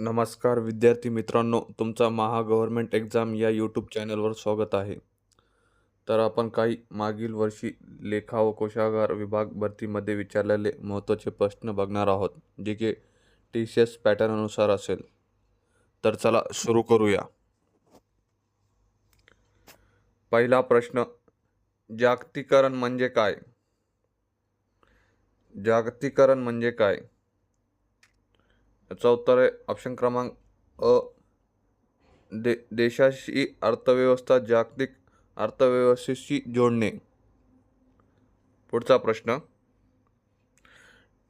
नमस्कार विद्यार्थी मित्रांनो तुमचा महा गव्हर्मेंट एक्झाम या यूट्यूब चॅनलवर स्वागत आहे. तर आपण काही मागील वर्षी लेखा व कोशागार विभाग भरतीमध्ये विचारलेले महत्त्वाचे प्रश्न बघणार आहोत जे की टी सी एस पॅटर्ननुसार असेल. तर चला सुरू करूया. पहिला प्रश्न जागतिकरण म्हणजे काय? जागतिकरण म्हणजे काय? याचा उत्तर आहे ऑप्शन क्रमांक अ. दे देशाशी अर्थव्यवस्था जागतिक अर्थव्यवस्थेशी जोडणे. पुढचा प्रश्न.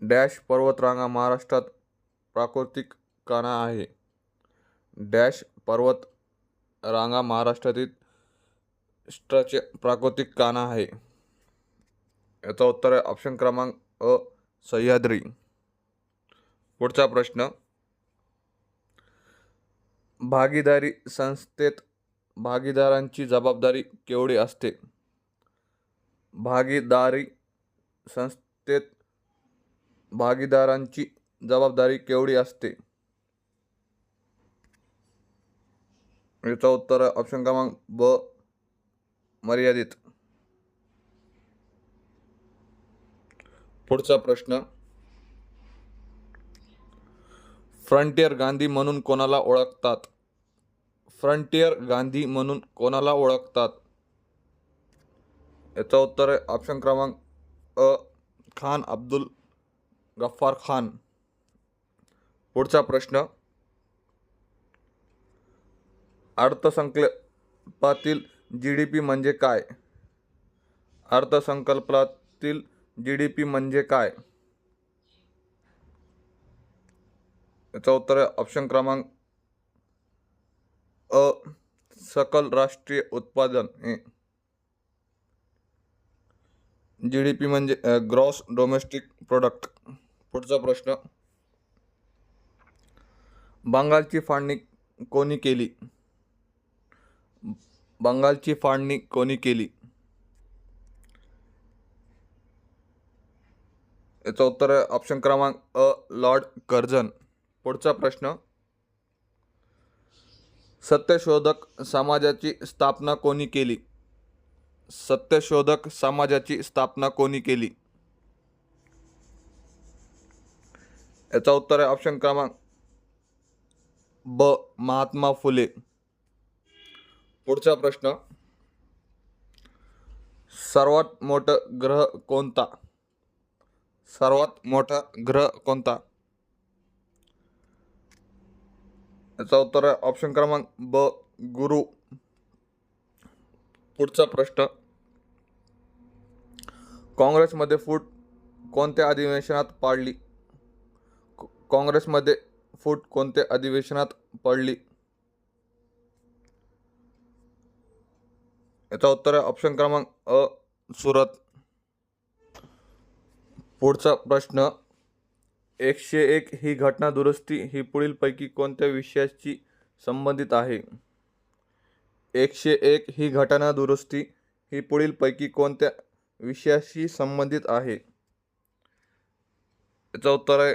डॅश पर्वतरांगा महाराष्ट्रात प्राकृतिक काना आहे. डॅश पर्वत रांगा महाराष्ट्रातील राष्ट्राचे प्राकृतिक काना आहे. याचा उत्तर आहे ऑप्शन क्रमांक अ. सह्याद्री. पुढचा प्रश्न. भागीदारी संस्थेत भागीदारांची जबाबदारी केवढी असते? भागीदारी संस्थेत भागीदारांची जबाबदारी केवढी असते? याचं उत्तर आहे ऑप्शन क्रमांक ब मर्यादित. पुढचा प्रश्न. फ्रंटियर गांधी म्हणून कोणाला ओळखतात? फ्रंटियर गांधी म्हणून कोणाला ओळखतात? याचं उत्तर आहे ऑप्शन क्रमांक अ खान अब्दुल गफ्फार खान. पुढचा प्रश्न. अर्थसंकल्पातील जी डी पी म्हणजे काय? अर्थसंकल्पातील जी डी पी म्हणजे काय? याचं उत्तर आहे ऑप्शन क्रमांक अ सकल राष्ट्रीय उत्पादन जी डी पी म्हणजे ग्रॉस डोमेस्टिक प्रोडक्ट पुढचा प्रश्न. बंगालची फाळणी कोणी केली? बंगालची फाळणी कोणी केली? याचं उत्तर आहे ऑप्शन क्रमांक अ लॉर्ड कर्जन पुढचा प्रश्न. सत्यशोधक समाजाची स्थापना कोणी केली? सत्यशोधक समाजाची स्थापना कोणी केली? याचा उत्तर आहे ऑप्शन क्रमांक ब. महात्मा फुले. पुढचा प्रश्न. सर्वात मोठं ग्रह कोणता? सर्वात मोठा ग्रह कोणता? याचा उत्तर आहे ऑप्शन क्रमांक ब गुरु. पुढचा प्रश्न. काँग्रेसमध्ये फूट कोणत्या अधिवेशनात पाडली? काँग्रेसमध्ये फूट कोणत्या अधिवेशनात पडली? याचा उत्तर आहे ऑप्शन क्रमांक अ सुरत. पुढचा प्रश्न एकशे एक ही घटना दुरुस्ती ही पुढीलपैकी कोणत्या विषयाशी संबंधित आहे? एकशे एक ही घटना दुरुस्ती ही पुढीलपैकी कोणत्या विषयाशी संबंधित आहे? याचं उत्तर आहे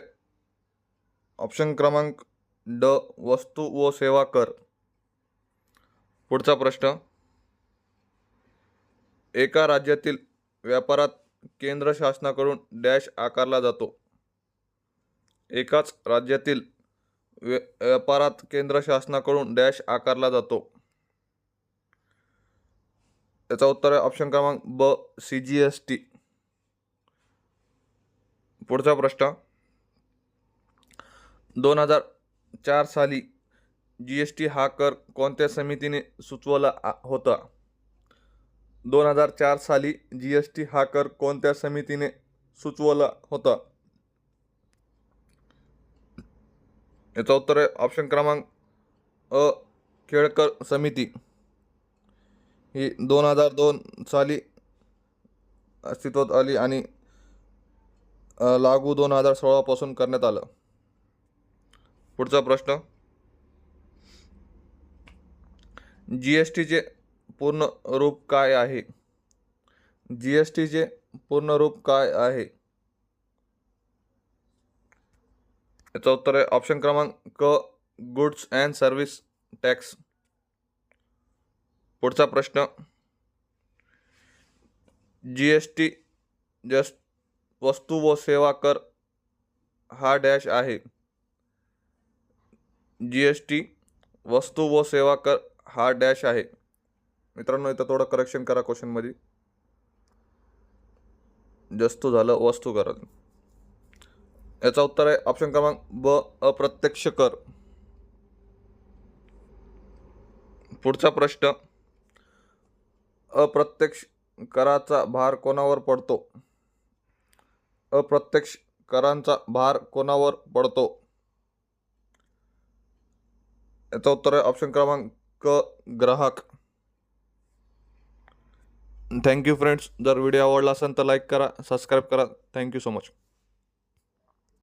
ऑप्शन क्रमांक ड वस्तू व सेवा कर. पुढचा प्रश्न एका राज्यातील व्यापारात केंद्र शासनाकडून डॅश आकारला जातो. एकाच राज्यातील व्य व्यापारात केंद्र शासनाकडून डॅश आकारला जातो. याचा उत्तर आहे ऑप्शन क्रमांक ब सी जी एस टी पुढचा प्रश्न. दोन हजार चार साली जी एस टी हा कर कोणत्या समितीने सुचवला होता? दोन हजार चार साली जी एस टी हा कर कोणत्या समितीने सुचवला होता? याचं उत्तर आहे ऑप्शन क्रमांक अ केळकर समिती. ही दोन हजार दोन साली अस्तित्वात आली आणि लागू दोन हजार सोळापासून करण्यात आलं. पुढचा प्रश्न. जी एस टीचे पूर्ण रूप काय आहे? जी एस टीचे पूर्ण रूप काय आहे? याचं उत्तर आहे ऑप्शन क्रमांक गुड्स अँड सर्व्हिस टॅक्स. पुढचा प्रश्न. जी एस टी जस्ट वस्तू व सेवा कर हा डॅश आहे. जी एस टी वस्तू व सेवा कर हा डॅश आहे. मित्रांनो इथं थोडं करेक्शन करा क्वेश्चनमध्ये जस्तू झालं वस्तू करा याचा उत्तर आहे ऑप्शन क्रमांक ब अप्रत्यक्ष कर. पुढचा प्रश्न अप्रत्यक्ष कराचा भार कोणावर पडतो? अप्रत्यक्ष करांचा भार कोणावर पडतो? याचं उत्तर आहे ऑप्शन क्रमांक क ग्राहक थँक्यू फ्रेंड्स जर व्हिडिओ आवडला असेल तर लाईक करा सबस्क्राईब करा. Thank you so much